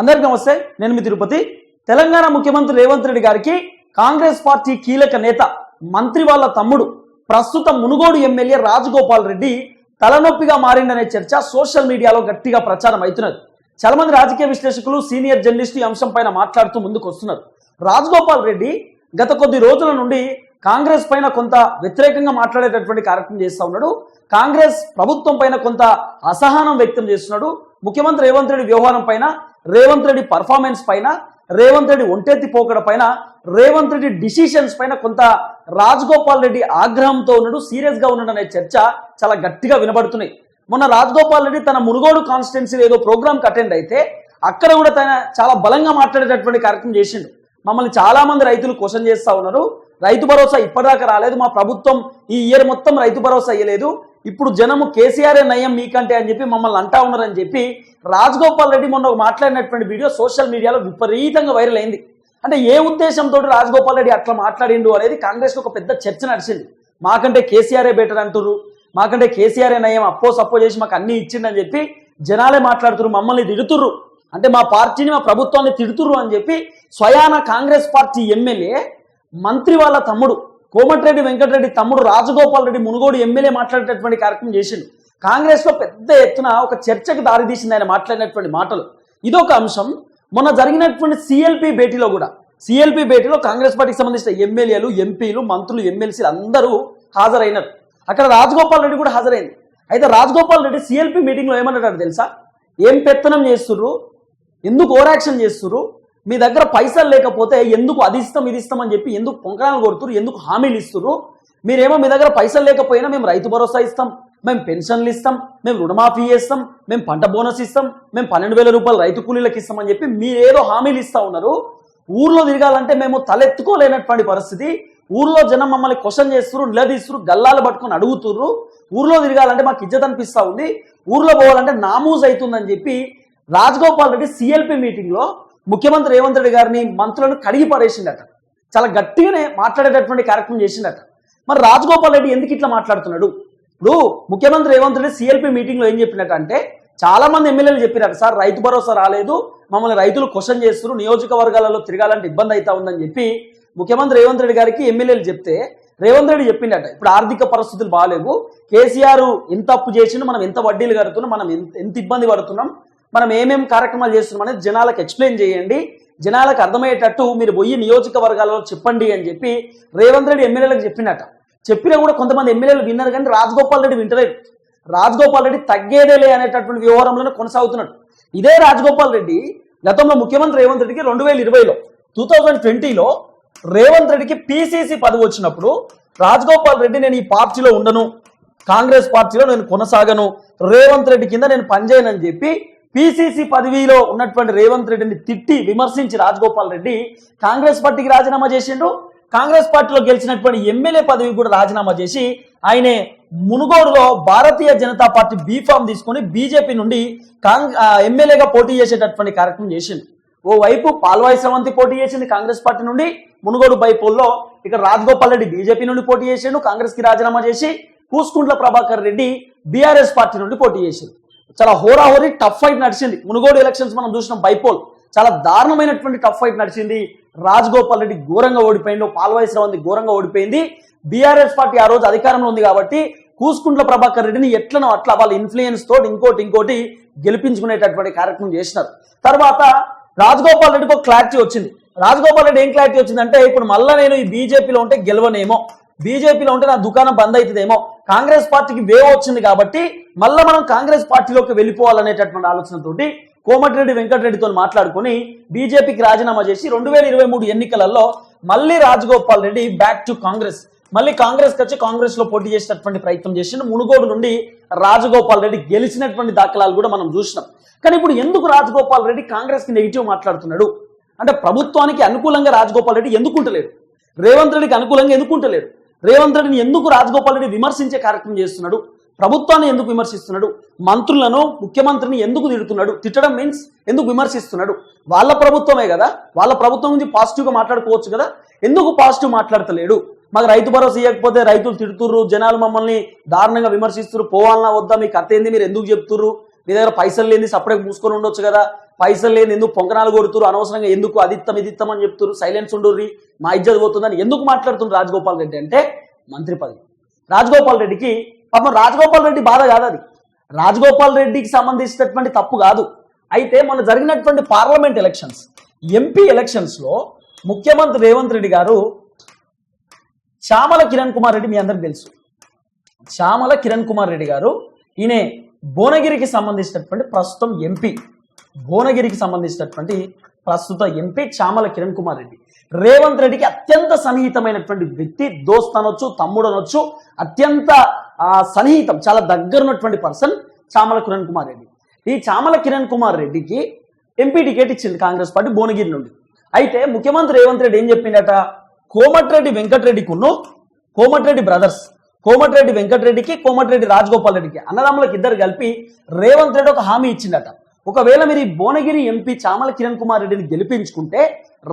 అందరికీ నమస్తే నేను మీ తిరుపతి. తెలంగాణ ముఖ్యమంత్రి రేవంత్ రెడ్డి గారికి కాంగ్రెస్ పార్టీ కీలక నేత మంత్రి వాళ్ళ తమ్ముడు ప్రస్తుత మునుగోడు ఎమ్మెల్యే రాజగోపాల్ రెడ్డి తలనొప్పిగా మారిందనే చర్చ సోషల్ మీడియాలో గట్టిగా ప్రచారం అవుతున్నది. చాలా మంది రాజకీయ విశ్లేషకులు సీనియర్ జర్నలిస్టు ఈ అంశం పైన మాట్లాడుతూ ముందుకు వస్తున్నారు రాజగోపాల్ రెడ్డి గత కొద్ది రోజుల నుండి కాంగ్రెస్ పైన కొంత వ్యతిరేకంగా మాట్లాడేటటువంటి కార్యక్రమం చేస్తూ ఉన్నాడు. కాంగ్రెస్ ప్రభుత్వం పైన కొంత అసహనం వ్యక్తం చేస్తున్నాడు. ముఖ్యమంత్రి రేవంత్ రెడ్డి వ్యవహారం పైన రేవంత్ రెడ్డి పర్ఫార్మెన్స్ పైన రేవంత్ రెడ్డి ఒంటెత్తి పోకడ పైన రేవంత్ రెడ్డి డిసిషన్స్ పైన కొంత రాజగోపాల్ రెడ్డి ఆగ్రహంతో ఉన్నాడు సీరియస్గా ఉన్నాడు అనే చర్చ చాలా గట్టిగా వినబడుతున్నాయి. మొన్న రాజగోపాల్ రెడ్డి తన మునుగోడు కాన్స్టిట్యున్సీ ఏదో ప్రోగ్రామ్కి అటెండ్ అయితే అక్కడ కూడా తన చాలా బలంగా మాట్లాడేటటువంటి కార్యక్రమం చేసిండు. మమ్మల్ని చాలా మంది రైతులు క్వశ్చన్ చేస్తా ఉన్నారు. రైతు భరోసా ఇప్పటిదాకా రాలేదు మా ప్రభుత్వం ఈ ఇయర్ మొత్తం రైతు భరోసా ఇయ్యలేదు. ఇప్పుడు జనము కేసీఆర్ఏ నయం మీకంటే అని చెప్పి మమ్మల్ని అంటా ఉన్నారని చెప్పి రాజగోపాల్ రెడ్డి మొన్న ఒక మాట్లాడినటువంటి వీడియో సోషల్ మీడియాలో విపరీతంగా వైరల్ అయింది. అంటే ఏ ఉద్దేశంతో రాజగోపాల్ రెడ్డి అట్లా మాట్లాడిండు అనేది కాంగ్రెస్ ఒక పెద్ద చర్చ నడిచింది. మాకంటే కేసీఆరే బెటర్ అంటుర్రు? మాకంటే కేసీఆరే నయం అప్పో సప్పో చేసి మాకు అన్ని ఇచ్చిండని చెప్పి జనాలే మాట్లాడుతుర్రు మమ్మల్ని తిడుతుర్రు. అంటే మా పార్టీని మా ప్రభుత్వాన్ని తిడుతుర్రు అని చెప్పి స్వయాన కాంగ్రెస్ పార్టీ ఎమ్మెల్యే మంత్రి వాళ్ళ తమ్ముడు కోమటిరెడ్డి వెంకటరెడ్డి తమ్ముడు రాజగోపాల్ రెడ్డి మునుగోడు ఎమ్మెల్యే మాట్లాడేటటువంటి కార్యక్రమం చేసిండు. కాంగ్రెస్లో పెద్ద ఎత్తున ఒక చర్చకు దారితీసింది ఆయన మాట్లాడినటువంటి మాటలు. ఇదొక అంశం. మొన్న జరిగినటువంటి సిఎల్పి భేటీలో కూడా సిఎల్పి భేటీలో కాంగ్రెస్ పార్టీకి సంబంధించిన ఎమ్మెల్యేలు ఎంపీలు మంత్రులు ఎమ్మెల్సీలు అందరూ హాజరైనారు. అక్కడ రాజగోపాల్ రెడ్డి కూడా హాజరైంది. అయితే రాజగోపాల్ రెడ్డి సిఎల్పి మీటింగ్లో ఏమన్నాడు తెలుసా? ఏం పెత్తనం చేస్తుర్రు? ఎందుకు ఓవర్ చేస్తుర్రు? మీ దగ్గర పైసలు లేకపోతే ఎందుకు అది ఇస్తాం ఇది ఇస్తాం అని చెప్పి ఎందుకు పొంకరాలు కొడుతురు ఎందుకు హామీలు ఇస్తుర్రు? మీరేమో మీ దగ్గర పైసలు లేకపోయినా మేము రైతు భరోసా ఇస్తాం మేము పెన్షన్లు ఇస్తాం మేము రుణమాఫీ చేస్తాం మేము పంట బోనస్ ఇస్తాం మేము పన్నెండు వేల రూపాయలు రైతు కూలీలకు ఇస్తామని చెప్పి మీరేదో హామీలు ఇస్తా ఉన్నారు. ఊర్లో తిరగాలంటే మేము తలెత్తుకోలేనటువంటి పరిస్థితి. ఊర్లో జనం మమ్మల్ని క్వశ్చన్ చేస్తున్నారు నిలదీస్తున్నారు గల్లాలు పట్టుకొని అడుగుతుర్రు. ఊర్లో తిరగాలంటే మాకు ఇజ్జత్ అనిపిస్తూ ఉంది. ఊర్లో పోవాలంటే నామూజ్ అవుతుందని చెప్పి రాజగోపాల్ రెడ్డి సిఎల్పి మీటింగ్లో ముఖ్యమంత్రి రేవంత్ రెడ్డి గారిని మంత్రులను కడిగి పారేసిండట చాలా గట్టిగానే మాట్లాడేటటువంటి కార్యక్రమం చేసిండట మరి రాజగోపాల్ రెడ్డి ఎందుకు ఇట్లా మాట్లాడుతున్నాడు? ఇప్పుడు ముఖ్యమంత్రి రేవంత్ రెడ్డి సిఎల్పి మీటింగ్లో ఏం చెప్పినట్టు అంటే చాలా మంది ఎమ్మెల్యేలు చెప్పినారు సార్ రైతు భరోసా రాలేదు మమ్మల్ని రైతులు క్వశ్చన్ చేస్తున్నారు నియోజకవర్గాలలో తిరగాలంటే ఇబ్బంది అవుతా ఉందని చెప్పి ముఖ్యమంత్రి రేవంత్ రెడ్డి గారికి ఎమ్మెల్యేలు చెప్తే రేవంత్ రెడ్డి చెప్పిండట ఇప్పుడు ఆర్థిక పరిస్థితులు బాగాలేవు కేసీఆర్ ఎంత అప్పు చేసిండు మనం ఎంత వడ్డీలు కడుతున్నాం మనం ఎంత ఎంత ఇబ్బంది పడుతున్నాం మనం ఏమేం కార్యక్రమాలు చేస్తున్నాం అనేది జనాలకు ఎక్స్ప్లెయిన్ చేయండి. జనాలకు అర్థమయ్యేటట్టు మీరు పోయి నియోజకవర్గాలలో చెప్పండి అని చెప్పి రేవంత్ రెడ్డి ఎమ్మెల్యేలకు చెప్పినట్ట చెప్పినా కూడా కొంతమంది ఎమ్మెల్యేలు విన్నారు కానీ రాజగోపాల్ రెడ్డి వింటలేదు. రాజగోపాల్ రెడ్డి తగ్గేదేలే అనేటటువంటి వ్యవహారంలోనే కొనసాగుతున్నాడు. ఇదే రాజగోపాల్ రెడ్డి గతంలో ముఖ్యమంత్రి రేవంత్ రెడ్డికి రెండు వేల ఇరవైలో టూ థౌజండ్ ట్వంటీలో రేవంత్ రెడ్డికి పీసీసీ పదవి వచ్చినప్పుడు రాజగోపాల్ రెడ్డి నేను ఈ పార్టీలో ఉండను కాంగ్రెస్ పార్టీలో నేను కొనసాగను రేవంత్ రెడ్డి కింద నేను పనిచేయనని చెప్పి పిసిసి పదవిలో ఉన్నటువంటి రేవంత్ రెడ్డిని తిట్టి విమర్శించి రాజగోపాల్ రెడ్డి కాంగ్రెస్ పార్టీకి రాజీనామా చేసిండు. కాంగ్రెస్ పార్టీలో గెలిచినటువంటి ఎమ్మెల్యే పదవి కూడా రాజీనామా చేసి ఆయనే మునుగోడులో Bharatiya Janata party B form తీసుకొని బీజేపీ నుండి కాంగ్ ఎమ్మెల్యేగా పోటీ చేసేటటువంటి కార్యక్రమం చేసిండు. ఓ వైపు పాల్వాయి స్రవంతి పోటీ చేసింది కాంగ్రెస్ పార్టీ నుండి మునుగోడు బైపోల్లో ఇక్కడ రాజగోపాల్ రెడ్డి బీజేపీ నుండి పోటీ చేసిండు కాంగ్రెస్కి రాజీనామా చేసి కూసుకుంట్ల ప్రభాకర్ రెడ్డి బీఆర్ఎస్ పార్టీ నుండి పోటీ చేసిండు. చాలా హోరాహోరీ టఫ్ ఫైట్ నడిచింది. మునుగోడు ఎలక్షన్స్ మనం చూసినాం బైపోల్ చాలా దారుణమైనటువంటి టఫ్ ఫైట్ నడిచింది. రాజగోపాల్ రెడ్డి ఘోరంగా ఓడిపోయిండు. పాల్వాయి ఘోరంగా ఓడిపోయింది. బీఆర్ఎస్ పార్టీ ఆ రోజు అధికారంలో ఉంది కాబట్టి కూసుకుంట్ల ప్రభాకర్ రెడ్డిని ఎట్లనో అట్లా వాళ్ళ ఇన్ఫ్లుయెన్స్ తోటి ఇంకోటి ఇంకోటి గెలిపించుకునేటటువంటి కార్యక్రమం చేసినారు. తర్వాత రాజగోపాల్ రెడ్డికి ఒక క్లారిటీ వచ్చింది. రాజగోపాల్ రెడ్డి ఏం క్లారిటీ వచ్చిందంటే ఇప్పుడు మళ్ళా నేను ఈ బీజేపీలో ఉంటే గెలవనేమో. బీజేపీలో ఉంటే నా దుకాణం బంద్ అవుతుందేమో. కాంగ్రెస్ పార్టీకి వేవ్ వచ్చింది కాబట్టి మళ్ళీ మనం కాంగ్రెస్ పార్టీలోకి వెళ్ళిపోవాలనేటటువంటి ఆలోచనతోటి కోమటిరెడ్డి వెంకటరెడ్డితో మాట్లాడుకొని బీజేపీకి రాజీనామా చేసి రెండు వేల ఇరవై మూడు ఎన్నికలలో మళ్ళీ రాజగోపాల్ రెడ్డి బ్యాక్ టు కాంగ్రెస్. మళ్ళీ కాంగ్రెస్ వచ్చి కాంగ్రెస్లో పోటీ చేసినటువంటి ప్రయత్నం చేసిండు. మునుగోడు నుండి రాజగోపాల్ రెడ్డి గెలిచినటువంటి దాఖలాలు కూడా మనం చూసినాం. కానీ ఇప్పుడు ఎందుకు రాజగోపాల్ రెడ్డి కాంగ్రెస్కి నెగిటివ్ మాట్లాడుతున్నాడు? అంటే ప్రభుత్వానికి అనుకూలంగా రాజగోపాల్ రెడ్డి ఎందుకుంటలేడు రేవంత్ రెడ్డికి అనుకూలంగా ఎందుకుంటలేడు రేవంత్ రెడ్డిని ఎందుకు రాజగోపాల్ రెడ్డి విమర్శించే కార్యక్రమం చేస్తున్నాడు? ప్రభుత్వాన్ని ఎందుకు విమర్శిస్తున్నాడు? మంత్రులను ముఖ్యమంత్రిని ఎందుకు తిడుతున్నాడు? తిట్టడం మీన్స్ ఎందుకు విమర్శిస్తున్నాడు? వాళ్ళ ప్రభుత్వమే కదా? వాళ్ళ ప్రభుత్వం గురించి పాజిటివ్గా మాట్లాడుకోవచ్చు కదా? ఎందుకు పాజిటివ్ మాట్లాడతలేడు? మాకు రైతు భరోసా ఇవ్వకపోతే రైతులు తిడుతుర్రు జనాలు మమ్మల్ని దారుణంగా విమర్శిస్తున్నారు పోవాలన్నా వద్దా? మీకు అత్త ఏంది? మీరు ఎందుకు చెప్తుర్రు? మీ దగ్గర పైసలు లేని సపరేట్ మూసుకొని ఉండొచ్చు కదా? పైసలు లేని ఎందుకు పొంగనాలు కొడుతురు? అనవసరంగా ఎందుకు అదిత్తం ఇదిత్తం అని చెప్తున్నారు సైలెన్స్ ఉండుర్రి. మా ఇజ్జత్ పోతుందని ఎందుకు మాట్లాడుతున్నారు రాజగోపాల్ రెడ్డి అంటే మంత్రి పదవి. రాజగోపాల్ రెడ్డికి పాపం రాజగోపాల్ రెడ్డి బాధ కాదు అది. రాజగోపాల్ రెడ్డికి సంబంధించినటువంటి తప్పు కాదు. అయితే మొన్న జరిగినటువంటి పార్లమెంట్ ఎలక్షన్స్ ఎంపీ ఎలక్షన్స్లో ముఖ్యమంత్రి రేవంత్ రెడ్డి గారు చామల కిరణ్ కుమార్ రెడ్డి మీ అందరికి తెలుసు. చామల కిరణ్ కుమార్ రెడ్డి గారు ఈయన భువనగిరికి సంబంధించినటువంటి ప్రస్తుతం ఎంపీ. భువనగిరికి సంబంధించినటువంటి ప్రస్తుత ఎంపీ చామల కిరణ్ కుమార్ రెడ్డి. రేవంత్ రెడ్డికి అత్యంత సన్నిహితమైనటువంటి వ్యక్తి దోస్త్ అనొచ్చు తమ్ముడు అనొచ్చు అత్యంత ఆ, సన్నిహితం చాలా దగ్గరున్నటువంటి పర్సన్ చామల కిరణ్ కుమార్ రెడ్డి. ఈ చామల కిరణ్ కుమార్ రెడ్డికి ఎంపీ టికెట్ ఇచ్చింది కాంగ్రెస్ పార్టీ భువనగిరి నుండి. అయితే ముఖ్యమంత్రి రేవంత్ రెడ్డి ఏం చెప్పిండట? కోమటిరెడ్డి వెంకటరెడ్డికి ఉన్ను కోమటిరెడ్డి బ్రదర్స్ కోమటిరెడ్డి వెంకటరెడ్డికి కోమటిరెడ్డి రాజగోపాల్ రెడ్డికి అన్నదమ్ములకు ఇద్దరు కలిపి రేవంత్ రెడ్డి ఒక హామీ ఇచ్చిందట ఒకవేళ మీరు ఈ భువనగిరి ఎంపీ చామల కిరణ్ కుమార్ రెడ్డిని గెలిపించుకుంటే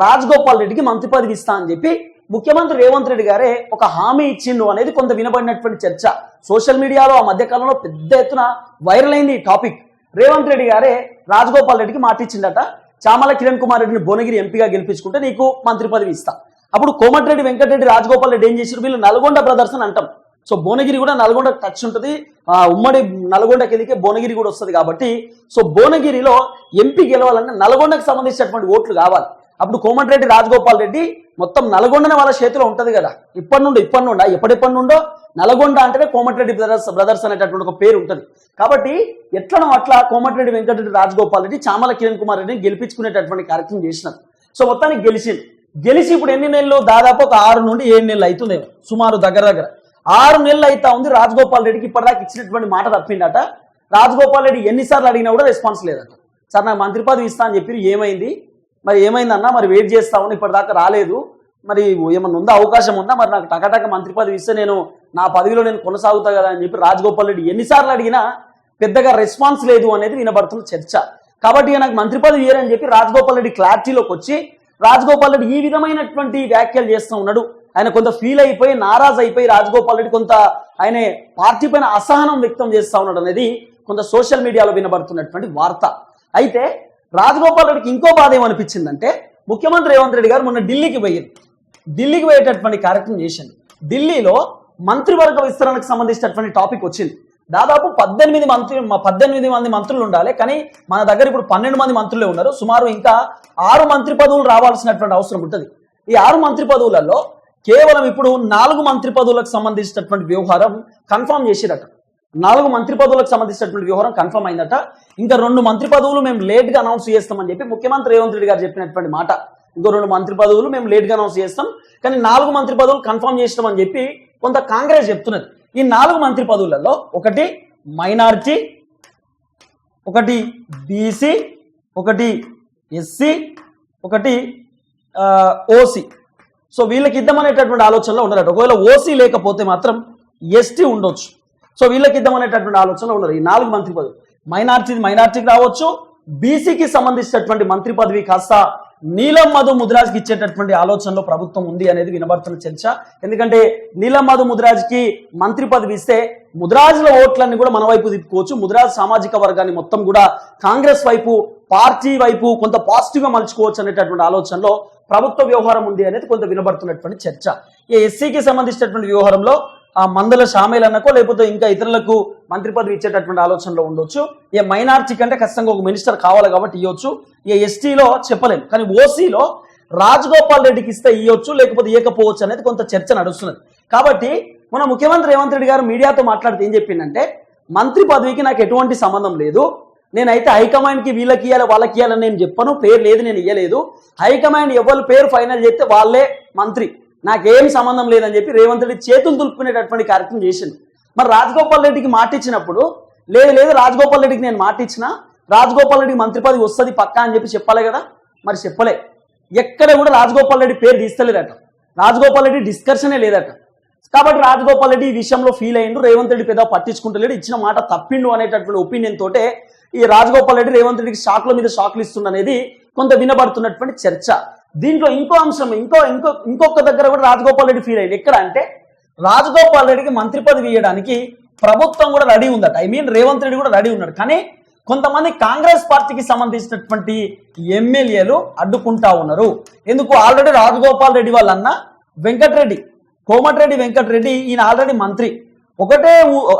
రాజగోపాల్ రెడ్డికి మంత్రి పదవి ఇస్తా అని చెప్పి ముఖ్యమంత్రి రేవంత్ రెడ్డి గారే ఒక హామీ ఇచ్చిండు అనేది కొంత వినబడినటువంటి చర్చ. సోషల్ మీడియాలో ఆ మధ్యకాలంలో పెద్ద ఎత్తున వైరల్ అయింది ఈ టాపిక్. రేవంత్ రెడ్డి గారే రాజగోపాల్ రెడ్డికి మాట ఇచ్చిందట చామల కిరణ్ కుమార్ రెడ్డిని భువనగిరి ఎంపీగా గెలిపించుకుంటే నీకు మంత్రి పదవి ఇస్తా. అప్పుడు కోమటిరెడ్డి వెంకటరెడ్డి రాజగోపాల్ రెడ్డి ఏం చేశారు వీళ్ళు నల్గొండ బ్రదర్స్ అని అంటాం. సో భువనగిరి కూడా నల్గొండ టచ్ ఉంటుంది. ఆ ఉమ్మడి నల్గొండ వెళ్ళికే భువనగిరి కూడా వస్తుంది కాబట్టి సో భువనగిరిలో ఎంపీ గెలవాలంటే నల్గొండకు సంబంధించినటువంటి ఓట్లు కావాలి. అప్పుడు కోమటిరెడ్డి రాజగోపాల్ రెడ్డి మొత్తం నల్గొండనే వాళ్ళ చేతిలో ఉంటుంది కదా. ఇప్పటి నుండి ఇప్పటి నుండా ఎప్పటిప్పటి నుండో నల్గొండ అంటేనే కోమటిరెడ్డి బ్రదర్స్ బ్రదర్స్ అనేటటువంటి ఒక పేరు ఉంటుంది. కాబట్టి ఎట్లనో అట్లా కోమటిరెడ్డి వెంకటరెడ్డి రాజగోపాల్ రెడ్డి చామల కిరణ్ కుమార్ రెడ్డిని గెలిపించుకునేటటువంటి కార్యక్రమం చేసినారు. సో మొత్తానికి గెలిచింది. గెలిచి ఇప్పుడు ఎన్ని నెలలు? దాదాపు ఒక ఆరు నుండి ఏడు నెలలు అవుతుందేమో. సుమారు దగ్గర దగ్గర. ఆరు నెలలు అవుతా ఉంది రాజగోపాల్ రెడ్డికి ఇప్పటిదాకా ఇచ్చినటువంటి మాట తప్పిందట. రాజగోపాల్ రెడ్డి ఎన్నిసార్లు అడిగినా కూడా రెస్పాన్స్ లేదట. సార్ నాకు మంత్రి పదవి ఇస్తా అని చెప్పి ఏమైంది? మరి ఏమైందన్నా? మరి వెయిట్ చేస్తా ఉన్నా ఇప్పటిదాకా రాలేదు. మరి ఏమన్నా ఉందా? అవకాశం ఉందా? మరి నాకు టకటక మంత్రి పదవి ఇస్తే నేను నా పదవిలో నేను కొనసాగుతా కదా అని చెప్పి రాజగోపాల్ రెడ్డి ఎన్నిసార్లు అడిగినా పెద్దగా రెస్పాన్స్ లేదు అనేది వినబడుతున్న చర్చ. కాబట్టి నాకు మంత్రి పదవి అని చెప్పి రాజగోపాల్ రెడ్డి క్లారిటీలోకి వచ్చి రాజగోపాల్ రెడ్డి ఈ విధమైనటువంటి వ్యాఖ్యలు చేస్తూ ఉన్నాడు. ఆయన కొంత ఫీల్ అయిపోయి నారాజ్ అయిపోయి రాజగోపాల్ రెడ్డి కొంత ఆయన పార్టీ పైన అసహనం వ్యక్తం చేస్తా ఉన్నాడు అనేది కొంత సోషల్ మీడియాలో వినబడుతున్నటువంటి వార్త. అయితే రాజగోపాల్ రెడ్డికి ఇంకో బాధ ఏమనిపించిందంటే ముఖ్యమంత్రి రేవంత్ రెడ్డి గారు మొన్న ఢిల్లీకి పోయింది. ఢిల్లీకి పోయేటటువంటి కార్యక్రమం చేసింది. ఢిల్లీలో మంత్రివర్గ విస్తరణకు సంబంధించినటువంటి టాపిక్ వచ్చింది. దాదాపు పద్దెనిమిది మంత్రి పద్దెనిమిది మంది మంత్రులు ఉండాలి కానీ మన దగ్గర ఇప్పుడు పన్నెండు మంది మంత్రులే ఉన్నారు. సుమారు ఇంకా ఆరు మంత్రి పదవులు రావాల్సినటువంటి అవసరం ఉంటుంది. ఈ ఆరు మంత్రి పదవులలో కేవలం ఇప్పుడు నాలుగు మంత్రి పదవులకు సంబంధించినటువంటి వ్యవహారం కన్ఫర్మ్ చేసిరట. నాలుగు మంత్రి పదవులకు సంబంధించినటువంటి వ్యవహారం కన్ఫర్మ్ అయిందట. ఇంకా రెండు మంత్రి పదవులు మేము లేట్గా అనౌన్స్ చేస్తామని చెప్పి ముఖ్యమంత్రి రేవంత్ రెడ్డి గారు చెప్పినటువంటి మాట. ఇంకో రెండు మంత్రి పదవులు మేము లేట్గా అనౌన్స్ చేస్తాం. కానీ నాలుగు మంత్రి పదవులు కన్ఫర్మ్ చేస్తామని చెప్పి కొంత కాంగ్రెస్ చెప్తున్నది. ఈ నాలుగు మంత్రి పదవులలో ఒకటి మైనార్టీ ఒకటి బీసీ ఒకటి ఎస్సీ ఒకటి ఓసీ. సో వీళ్ళకి ఇద్దామనేటటువంటి ఆలోచనలో ఉన్నారట. ఒకవేళ ఓసీ లేకపోతే మాత్రం ఎస్టీ ఉండొచ్చు. సో వీళ్ళకి ఇద్దామనేటటువంటి ఆలోచనలో ఉన్నారు. ఈ నాలుగు మంత్రి పదవులు మైనార్టీ మైనార్టీకి రావచ్చు. బీసీకి సంబంధించినటువంటి మంత్రి పదవి కాస్త నీలం మధు ముద్రాజ్కి ఇచ్చేటటువంటి ఆలోచనలో ప్రభుత్వం ఉంది అనేది వినబడుతున్న చర్చ. ఎందుకంటే నీలం మధు ముద్రాజ్కి మంత్రి పదవి ఇస్తే ముద్రాజుల ఓట్లన్నీ కూడా మన వైపు తిప్పుకోవచ్చు. ముద్రాజ్ సామాజిక వర్గాన్ని మొత్తం కూడా కాంగ్రెస్ వైపు పార్టీ వైపు కొంత పాజిటివ్గా మలుచుకోవచ్చు అనేటటువంటి ఆలోచనలో ప్రభుత్వ వ్యవహారం ఉంది అనేది కొంత వినబడుతున్నటువంటి చర్చ. ఈ ఎస్సీకి సంబంధించినటువంటి వ్యవహారంలో ఆ మందల షామేల్ అన్నకో లేకపోతే ఇంకా ఇతరులకు మంత్రి పదవి ఇచ్చేటటువంటి ఆలోచనలో ఉండొచ్చు. ఏ మైనార్టీ కంటే ఖచ్చితంగా ఒక మినిస్టర్ కావాలి కాబట్టి ఇవ్వచ్చు ఏ ఎస్టీలో చెప్పలేం. కానీ ఓసీలో రాజగోపాల్ రెడ్డికి ఇస్తే ఇవ్వచ్చు లేకపోతే ఇవ్వకపోవచ్చు అనేది కొంత చర్చ నడుస్తున్నది. కాబట్టి మన ముఖ్యమంత్రి రేవంత్ రెడ్డి గారు మీడియాతో మాట్లాడితే ఏం చెప్పిందంటే మంత్రి పదవికి నాకు ఎటువంటి సంబంధం లేదు. నేనైతే హైకమాండ్కి వీళ్ళకి ఇవ్వాలి వాళ్ళకి ఇవ్వాలని నేను చెప్పను. పేరు లేదు నేను ఇవ్వలేదు హైకమాండ్ ఎవరి పేరు ఫైనల్ చేస్తే వాళ్ళే మంత్రి. నాకేం సంబంధం లేదని చెప్పి రేవంత్ రెడ్డి చేతులు దులుపుకునేటటువంటి కార్యక్రమం చేసింది మరి రాజగోపాల్ రెడ్డికి మాట ఇచ్చినప్పుడు లేదు లేదు రాజగోపాల్ రెడ్డికి నేను మాట ఇచ్చిన రాజగోపాల్ రెడ్డికి మంత్రి పదవి వస్తుంది పక్కా అని చెప్పి చెప్పాలి కదా? మరి చెప్పలే. ఎక్కడ కూడా రాజగోపాల్ రెడ్డి పేరు తీస్తలేదట. రాజగోపాల్ రెడ్డి డిస్కషనే లేదట. కాబట్టి రాజగోపాల్ రెడ్డి ఈ విషయంలో ఫీల్ అయ్యిండు. రేవంత్ రెడ్డి పెద్ద పట్టించుకుంటలేడు. ఇచ్చిన మాట తప్పిండు అనేటటువంటి ఒపీనియన్ తోటే ఈ రాజగోపాల్ రెడ్డి రేవంత్ రెడ్డికి షాక్ల మీద షాక్లు ఇస్తుండనేది కొంత వినబడుతున్నటువంటి చర్చ. దీంట్లో ఇంకో అంశం ఇంకో ఇంకో ఇంకొక దగ్గర కూడా రాజగోపాల్ రెడ్డి ఫీల్ అయ్యాడు. ఎక్కడ అంటే రాజగోపాల్ రెడ్డికి మంత్రి పదవి ఇవ్వడానికి ప్రభుత్వం కూడా రెడీ ఉందట. ఐ మీన్ రేవంత్ రెడ్డి కూడా రెడీ ఉన్నాడు. కానీ కొంతమంది కాంగ్రెస్ పార్టీకి సంబంధించినటువంటి ఎమ్మెల్యేలు అడ్డుకుంటా ఉన్నారు. ఎందుకు? ఆల్రెడీ రాజగోపాల్ రెడ్డి వాళ్ళన్న వెంకటరెడ్డి కోమటిరెడ్డి వెంకటరెడ్డి ఈయన ఆల్రెడీ మంత్రి. ఒకటే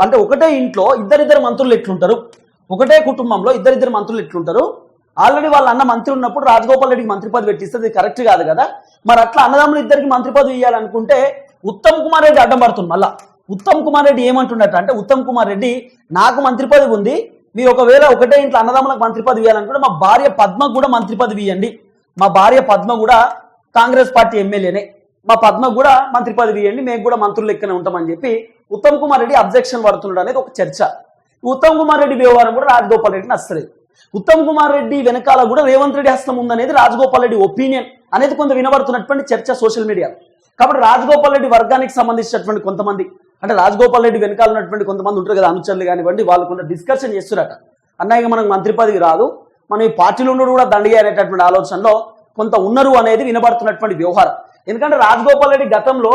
అంటే ఒకటే ఇంట్లో ఇద్దరిద్దరు మంత్రులు ఎట్లుంటారు? ఒకటే కుటుంబంలో ఇద్దరిద్దరు మంత్రులు ఎట్లుంటారు? ఆల్రెడీ వాళ్ళ అన్న మంత్రి ఉన్నప్పుడు రాజగోపాల్ రెడ్డికి మంత్రి పదవి పెట్టిస్తే అది కరెక్ట్ కాదు కదా? మరి అట్లా అన్నదమ్ములు ఇద్దరికి మంత్రి పదవి ఇవ్వాలనుకుంటే ఉత్తమ్ కుమార్ రెడ్డి అడ్డం పడుతుంది మళ్ళా. ఉత్తమ్ కుమార్ రెడ్డి ఏమంటున్నట్టు అంటే ఉత్తమ్ కుమార్ రెడ్డి నాకు మంత్రి పదవి ఉంది మీ ఒకవేళ ఒకటే ఇంట్లో అన్నదమ్ములకు మంత్రి పదవి ఇవ్వాలనుకుంటే మా భార్య పద్మకు కూడా మంత్రి పదవి ఇవ్వండి మా భార్య పద్మ కూడా కాంగ్రెస్ పార్టీ ఎమ్మెల్యేనే. మా పద్మ కూడా మంత్రి పదవి ఇవ్వండి మేము కూడా మంత్రులు లెక్కనే ఉంటామని చెప్పి ఉత్తమ్ కుమార్ రెడ్డి అబ్జెక్షన్ పడుతున్నాడు అనేది ఒక చర్చ. ఉత్తమ్ కుమార్ రెడ్డి వ్యవహారం కూడా రాజగోపాల్ రెడ్డిని నచ్చలేదు ఉత్తమ్ కుమార్ రెడ్డి వెనకాల కూడా రేవంత్ రెడ్డి హస్తం ఉందనేది రాజగోపాల్ రెడ్డి ఒపీనియన్ అనేది కొంత వినబడుతున్నటువంటి చర్చ సోషల్ మీడియా కాబట్టి రాజగోపాల్ రెడ్డి వర్గానికి సంబంధించినటువంటి కొంతమంది అంటే రాజగోపాల్ రెడ్డి వెనకాల ఉన్నటువంటి కొంతమంది ఉంటారు కదా అనుచరులు కానివ్వండి వాళ్ళు కొంత డిస్కషన్ చేస్తున్నారట అన్నయ్య మనకు మంత్రి పదవి రాదు. మనం ఈ పార్టీలో ఉండడు కూడా దండిగా అనేటటువంటి ఆలోచనలో కొంత ఉన్నారు అనేది వినబడుతున్నటువంటి వ్యవహారం. ఎందుకంటే రాజగోపాల్ రెడ్డి గతంలో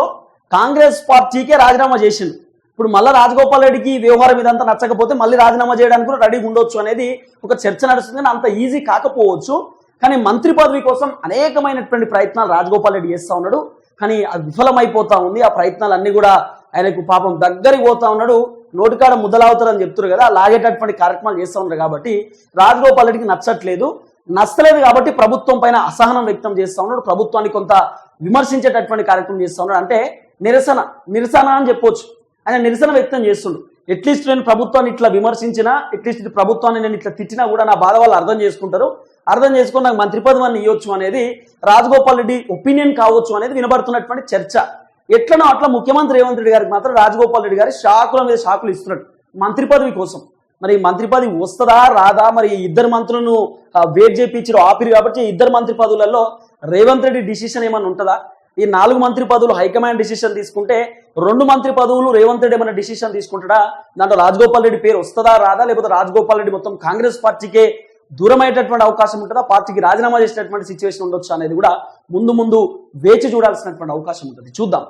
కాంగ్రెస్ పార్టీకే రాజీనామా చేసిండు. ఇప్పుడు మళ్ళీ రాజగోపాల్ రెడ్డికి వ్యవహారం ఇదంతా నచ్చకపోతే మళ్ళీ రాజీనామా చేయడానికి కూడా రెడీగా ఉండొచ్చు అనేది ఒక చర్చ నడుస్తుంది. అంత ఈజీ కాకపోవచ్చు. కానీ మంత్రి పదవి కోసం అనేకమైనటువంటి ప్రయత్నాలు రాజగోపాల్ రెడ్డి చేస్తా ఉన్నాడు. కానీ అది విఫలమైపోతా ఉంది. ఆ ప్రయత్నాలన్నీ కూడా ఆయనకు పాపం దగ్గరికి పోతా ఉన్నాడు. నోటికాడ ముద్దలవుతారని చెప్తున్నారు కదా లాగేటటువంటి కార్యక్రమాలు చేస్తూ ఉన్నారు కాబట్టి రాజగోపాల్ రెడ్డికి నచ్చట్లేదు. నచ్చలేదు కాబట్టి ప్రభుత్వం పైన అసహనం వ్యక్తం చేస్తా ఉన్నాడు. ప్రభుత్వాన్ని కొంత విమర్శించేటటువంటి కార్యక్రమం చేస్తూ ఉన్నాడు. అంటే నిరసన నిరసన అని చెప్పొచ్చు. ఆయన నిరసన వ్యక్తం చేస్తుండు. అట్లీస్ట్ నేను ప్రభుత్వాన్ని ఇట్లా విమర్శించినా అట్లీస్ట్ ప్రభుత్వాన్ని నేను ఇట్లా తిట్టినా కూడా నా బాధ వాళ్ళు అర్థం చేసుకుంటారు. అర్థం చేసుకుని నాకు మంత్రి పదవాన్ని ఇవ్వచ్చు అనేది రాజగోపాల్ రెడ్డి ఒపీనియన్ కావచ్చు అనేది వినబడుతున్నటువంటి చర్చ. ఎట్లనో అట్లా ముఖ్యమంత్రి రేవంత్ రెడ్డి గారికి మాత్రం రాజగోపాల్ రెడ్డి గారి షాకుల మీద షాకులు ఇస్తున్నాడు మంత్రి పదవి కోసం. మరి మంత్రి పదవి వస్తుందా రాదా? మరి ఇద్దరు మంత్రులను వేట్ చేపించారు ఆపిరు కాబట్టి ఇద్దరు మంత్రి పదవులలో రేవంత్ రెడ్డి డిసిషన్ ఏమైనా ఉంటుందా? ఈ నాలుగు మంత్రి పదవులు హైకమాండ్ డిసిషన్ తీసుకుంటే రెండు మంత్రి పదవులు రేవంత్ రెడ్డి ఏమైనా డిసిషన్ తీసుకుంటాడా? దాంట్లో రాజగోపాల్ రెడ్డి పేరు వస్తుందా రాదా? లేకపోతే రాజగోపాల్ రెడ్డి మొత్తం కాంగ్రెస్ పార్టీకే దూరమయ్యేటటువంటి అవకాశం ఉంటుందా? పార్టీకి రాజీనామా చేసేటటువంటి సిచ్యువేషన్ ఉండొచ్చు అనేది కూడా ముందు ముందు వేచి చూడాల్సినటువంటి అవకాశం ఉంటుంది. చూద్దాం.